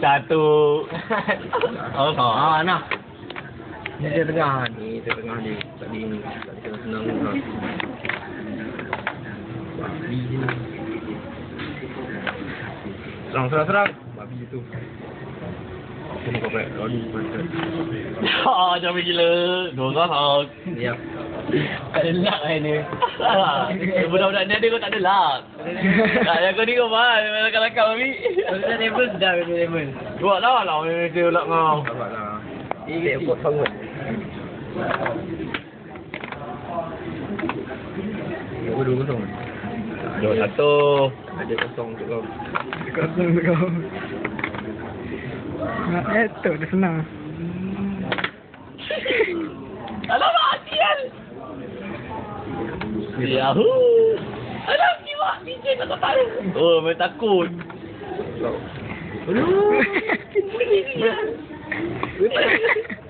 Satu. Oh, Ah, nah. Ni dia tengah. Ni dia tengah dia. Tadi ni. Tadi kena senang ni. Babi ni. Serang, serang, serang. Babi tu. Kena kau baik. Kau ni. Ah, jangan gila. Dua orang. Ya. Tak ada luck lah ni. Budak-budak ni ada kau tak ada lah. Tak yang kau ni kau faham. Lakak-lakak babi. Dah level dah dah level. Buat lah lah. Dia ulak kau. Sabar lah. Eh, buat sangat. Dua dua kosong. Dua satu. Ada kosong untuk kau. Kosong tu kau. Nak etok dah senang. Alamak, sial. Yahoo. Alam, jiwa. DJ tak tahu. Oh, main takut. Aduh.